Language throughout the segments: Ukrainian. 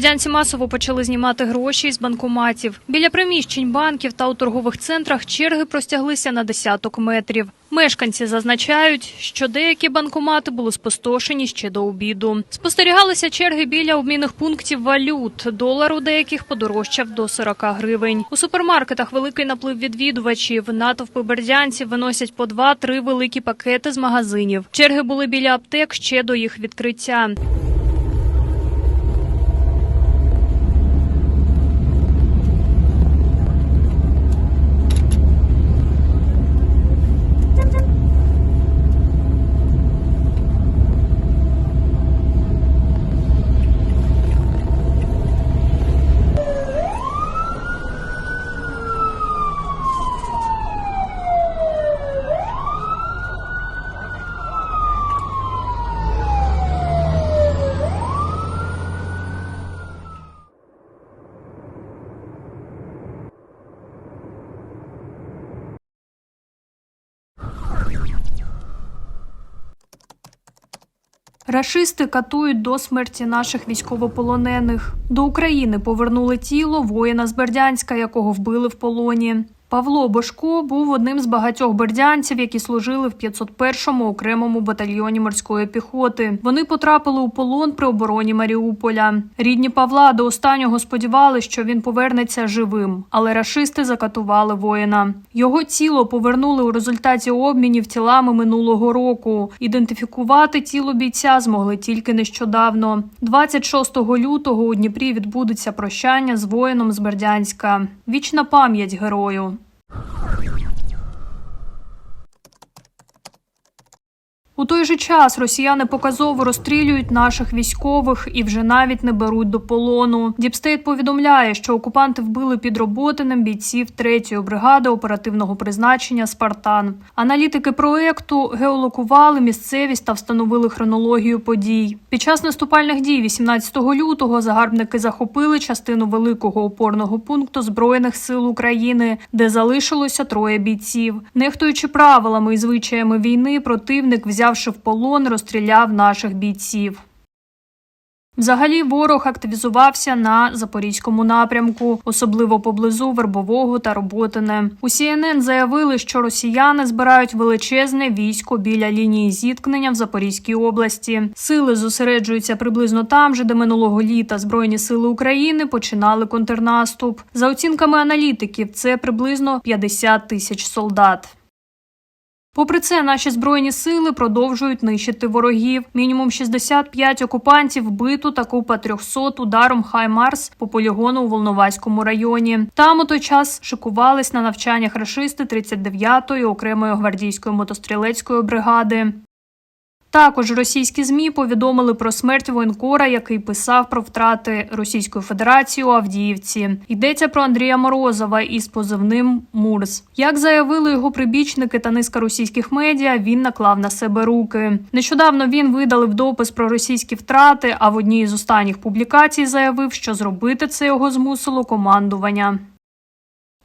Бердянці масово почали знімати гроші з банкоматів. Біля приміщень банків та у торгових центрах черги простяглися на десяток метрів. Мешканці зазначають, що деякі банкомати були спустошені ще до обіду. Спостерігалися черги біля обмінних пунктів валют. Долар у деяких подорожчав до 40 гривень. У супермаркетах великий наплив відвідувачів. Натовпи бердянців виносять по два-три великі пакети з магазинів. Черги були біля аптек ще до їх відкриття. Рашисти катують до смерті наших військовополонених. До України повернули тіло воїна з Бердянська, якого вбили в полоні. Павло Бошко був одним з багатьох бердянців, які служили в 501-му окремому батальйоні морської піхоти. Вони потрапили у полон при обороні Маріуполя. Рідні Павла до останнього сподівалися, що він повернеться живим, але рашисти закатували воїна. Його тіло повернули у результаті обмінів тілами минулого року. Ідентифікувати тіло бійця змогли тільки нещодавно. 26 лютого у Дніпрі відбудеться прощання з воїном з Бердянська. Вічна пам'ять герою. У той же час росіяни показово розстрілюють наших військових і вже навіть не беруть до полону. Діпстейт повідомляє, що окупанти вбили під Роботиним бійців 3-ї бригади оперативного призначення Спартан. Аналітики проекту геолокували місцевість та встановили хронологію подій. Під час наступальних дій 18 лютого загарбники захопили частину великого опорного пункту збройних сил України, де залишилося троє бійців. Нехтуючи правилами і звичаями війни, противник взявши в полон, розстріляв наших бійців. Взагалі ворог активізувався на запорізькому напрямку, особливо поблизу Вербового та Роботине. У CNN заявили, що росіяни збирають величезне військо біля лінії зіткнення в Запорізькій області. Сили зосереджуються приблизно там же, де минулого літа Збройні сили України починали контрнаступ. За оцінками аналітиків, це приблизно 50 тисяч солдат. Попри це, наші збройні сили продовжують нищити ворогів. Мінімум 65 окупантів вбито та купа 300 ударом Хаймарс по полігону у Волноваському районі. Там у той час шикувались на навчаннях рашисти 39-ї окремої гвардійської мотострілецької бригади. Також російські змі повідомили про смерть воєнкора, який писав про втрати Російської Федерації у Авдіївці. Йдеться про Андрія Морозова із позивним Мурс. Як заявили його прибічники та низка російських медіа, він наклав на себе руки. Нещодавно він видалив допис про російські втрати. А в одній з останніх публікацій заявив, що зробити це його змусило командування.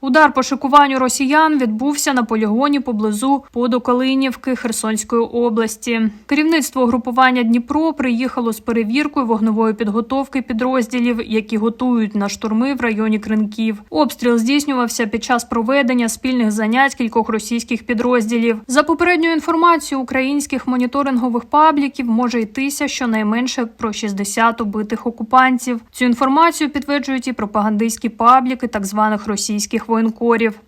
Удар по шикуванню росіян відбувся на полігоні поблизу Подокалинівки Херсонської області. Керівництво групування Дніпро приїхало з перевіркою вогневої підготовки підрозділів, які готують на штурми в районі Кринків. Обстріл здійснювався під час проведення спільних занять кількох російських підрозділів. За попередньою інформацією українських моніторингових пабліків може йтися щонайменше про 60 убитих окупантів. Цю інформацію підтверджують і пропагандистські пабліки так званих російських воєнкорів.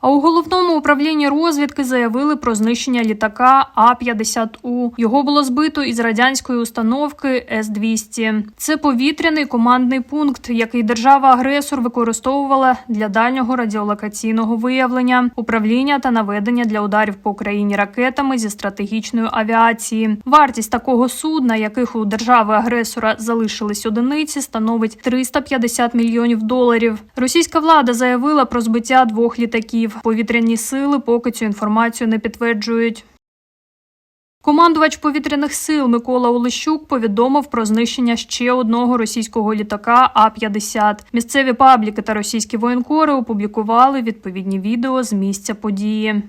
А у головному управлінні розвідки заявили про знищення літака А-50У. Його було збито із радянської установки С-200. Це повітряний командний пункт, який держава-агресор використовувала для дальнього радіолокаційного виявлення, управління та наведення для ударів по Україні ракетами зі стратегічної авіації. Вартість такого судна, яких у держави-агресора залишились одиниці, становить 350 мільйонів доларів. Російська влада заявила про збиття двох літаків. Повітряні сили поки цю інформацію не підтверджують. Командувач повітряних сил Микола Олещук повідомив про знищення ще одного російського літака А-50. Місцеві пабліки та російські воєнкори опублікували відповідні відео з місця події.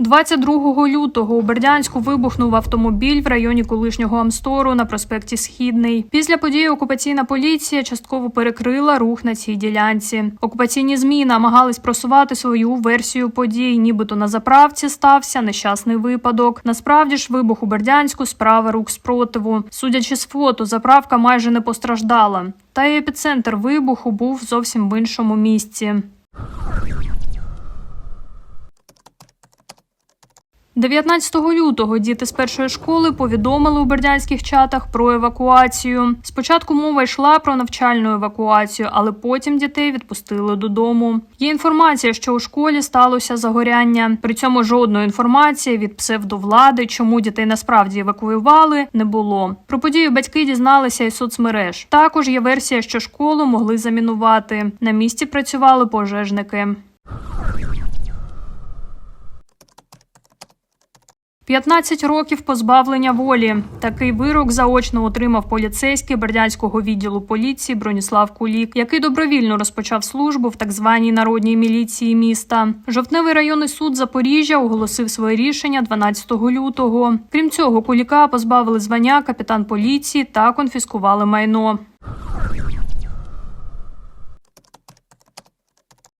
22 лютого у Бердянську вибухнув автомобіль в районі колишнього Амстору на проспекті Східний. Після події окупаційна поліція частково перекрила рух на цій ділянці. Окупаційні змі намагались просувати свою версію подій, нібито на заправці стався нещасний випадок. Насправді ж вибух у Бердянську справа рук спротиву. Судячи з фото, заправка майже не постраждала. Та й епіцентр вибуху був зовсім в іншому місці. 19 лютого діти з першої школи повідомили у бердянських чатах про евакуацію. Спочатку мова йшла про навчальну евакуацію, але потім дітей відпустили додому. Є інформація, що у школі сталося загоряння. При цьому жодної інформації від псевдовлади, чому дітей насправді евакуювали, не було. Про подію батьки дізналися із соцмереж. Також є версія, що школу могли замінувати. На місці працювали пожежники. 15 років позбавлення волі. Такий вирок заочно отримав поліцейський бердянського відділу поліції Броніслав Кулік, який добровільно розпочав службу в так званій народній міліції міста. Жовтневий районний суд Запоріжжя оголосив своє рішення 12 лютого. Крім цього, Куліка позбавили звання капітан поліції та конфіскували майно.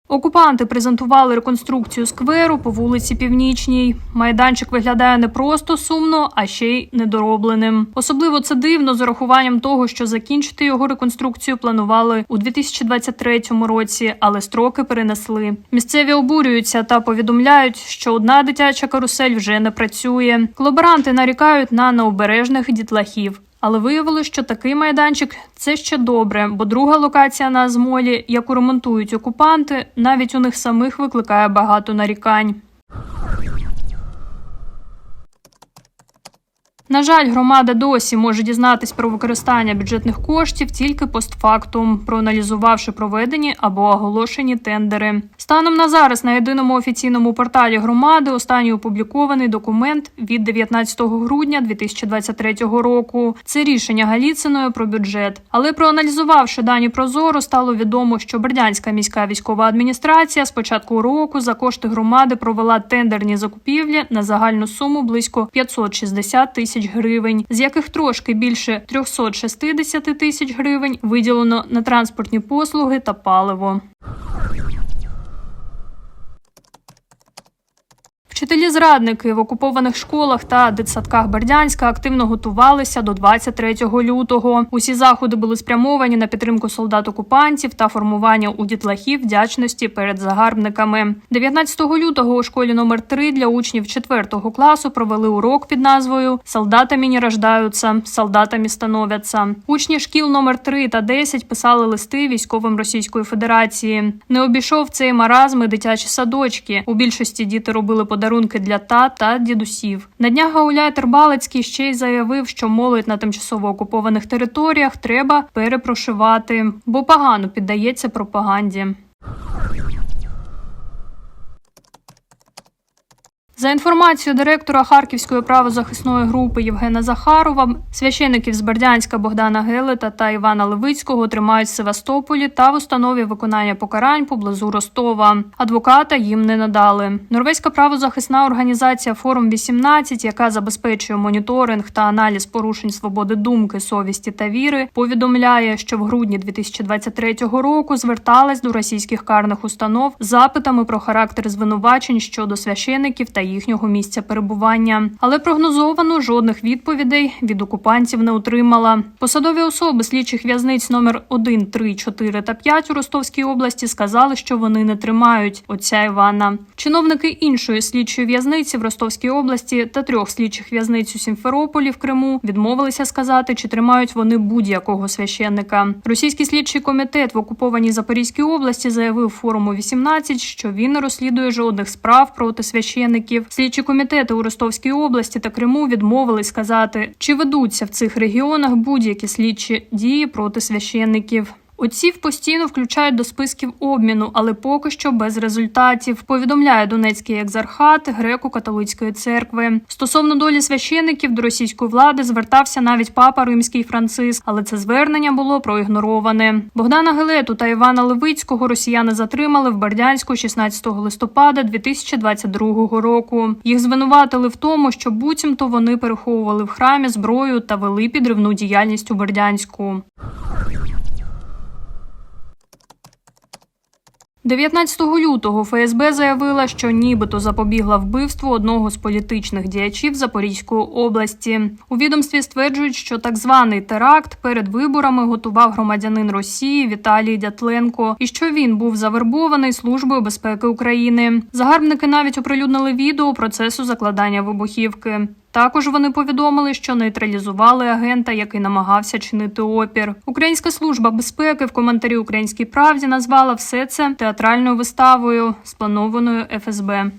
Окупанти презентували реконструкцію скверу по вулиці Північній. Майданчик виглядає не просто сумно, а ще й недоробленим. Особливо це дивно з урахуванням того, що закінчити його реконструкцію планували у 2023 році, але строки перенесли. Місцеві обурюються та повідомляють, що одна дитяча карусель вже не працює. Колаборанти нарікають на необережних дітлахів. Але виявилось, що такий майданчик це ще добре, бо друга локація на Азмолі, яку ремонтують окупанти, навіть у них самих викликає багато нарікань. На жаль, громада досі може дізнатись про використання бюджетних коштів тільки постфактум, проаналізувавши проведені або оголошені тендери. Станом на зараз на єдиному офіційному порталі громади останній опублікований документ від 19 грудня 2023 року. Це рішення Галіциної про бюджет. Але проаналізувавши дані прозоро, стало відомо, що Бердянська міська військова адміністрація з початку року за кошти громади провела тендерні закупівлі на загальну суму близько 560 тисяч гривень, з яких трошки більше 360 тисяч гривень виділено на транспортні послуги та паливо. Вчителі-зрадники в окупованих школах та дитсадках Бердянська активно готувалися до 23 лютого. Усі заходи були спрямовані на підтримку солдат-окупантів та формування у дітлахів вдячності перед загарбниками. 19 лютого у школі номер 3 для учнів 4 класу провели урок під назвою Солдатами не рождаються, солдатами становляться. Учні шкіл номер 3 та 10 писали листи військовим Російської Федерації. Не обійшов цей маразм і дитячі садочки. У більшості діти робили подарунки для та та дідусів. На днях Гауляй Тербалецький ще й заявив, що молодь на тимчасово окупованих територіях треба перепрошивати, бо погано піддається пропаганді. За інформацією директора Харківської правозахисної групи Євгена Захарова, священиків з Бердянська Богдана Гелета та Івана Левицького тримають в Севастополі та в установі виконання покарань поблизу Ростова. Адвоката їм не надали. Норвезька правозахисна організація Форум 18 яка забезпечує моніторинг та аналіз порушень свободи думки, совісті та віри, повідомляє, що в грудні 2023 року зверталась до російських карних установ з запитами про характер звинувачень щодо священиків та їхнього місця перебування. Але прогнозовано жодних відповідей від окупантів не отримала. Посадові особи слідчих в'язниць номер 1, 3, 4 та 5 у Ростовській області сказали, що вони не тримають отця Івана. Чиновники іншої слідчої в'язниці в Ростовській області та трьох слідчих в'язниць у Сімферополі в Криму відмовилися сказати, чи тримають вони будь-якого священника. Російський слідчий комітет в окупованій Запорізькій області заявив форуму 18, що він не розслідує жодних справ проти священників. Слідчі комітети у Ростовській області та Криму відмовились сказати, чи ведуться в цих регіонах будь-які слідчі дії проти священників. Отців постійно включають до списків обміну, але поки що без результатів. Повідомляє Донецький екзархат греко-католицької церкви. Стосовно долі священиків до російської влади звертався навіть папа римський Франциск, але це звернення було проігнороване. Богдана Гелету та Івана Левицького росіяни затримали в Бердянську 16 листопада 2022 року. Їх звинуватили в тому, що буцімто вони переховували в храмі зброю та вели підривну діяльність у Бердянську. 19 лютого ФСБ заявила, що нібито запобігла вбивству одного з політичних діячів Запорізької області. У відомстві стверджують, що так званий теракт перед виборами готував громадянин Росії Віталій Дятленко, і що він був завербований службою безпеки України. Загарбники навіть оприлюднили відео процесу закладання вибухівки. Також вони повідомили, що нейтралізували агента, який намагався чинити опір. Українська служба безпеки в коментарі Українській правді назвала все це театральною виставою, спланованою ФСБ.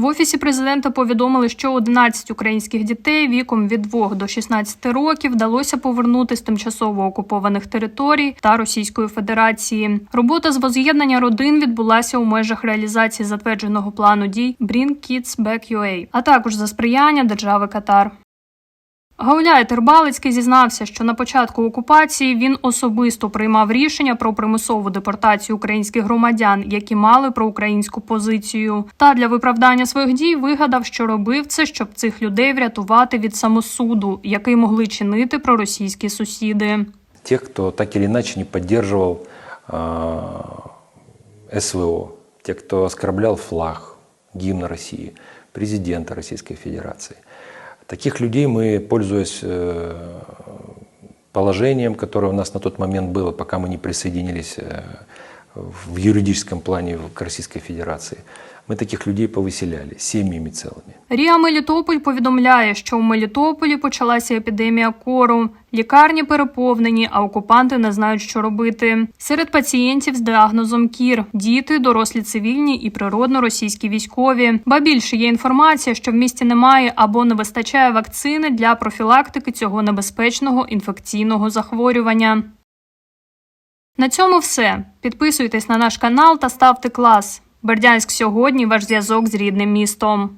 В офісі президента повідомили, що 11 українських дітей віком від 2 до 16 років вдалося повернути з тимчасово окупованих територій та Російської Федерації. Робота з воз'єднання родин відбулася у межах реалізації затвердженого плану дій Bring Kids Back UA, а також за сприяння держави Катар. Гауляй Тербалицький зізнався, що на початку окупації він особисто приймав рішення про примусову депортацію українських громадян, які мали проукраїнську позицію. Та для виправдання своїх дій вигадав, що робив це, щоб цих людей врятувати від самосуду, який могли чинити проросійські сусіди. Тех, кто так или иначе не э, СВО, те, кто оскорблял флаг, гимн России, президента Российской Федерации. Таких людей мы, пользуясь э, положением, которое у нас на тот момент было, пока мы не присоединились э, в юридическом плане к Российской Федерации, мы таких людей повыселяли семьями целыми. Ріа Мелітополь повідомляє, що у Мелітополі почалася епідемія кору. Лікарні переповнені, а окупанти не знають, що робити. Серед пацієнтів з діагнозом кір діти, дорослі цивільні і природно російські військові. Ба більше є інформація, що в місті немає або не вистачає вакцини для профілактики цього небезпечного інфекційного захворювання. На цьому все. Підписуйтесь на наш канал та ставте клас. Бердянськ сьогодні ваш зв'язок з рідним містом.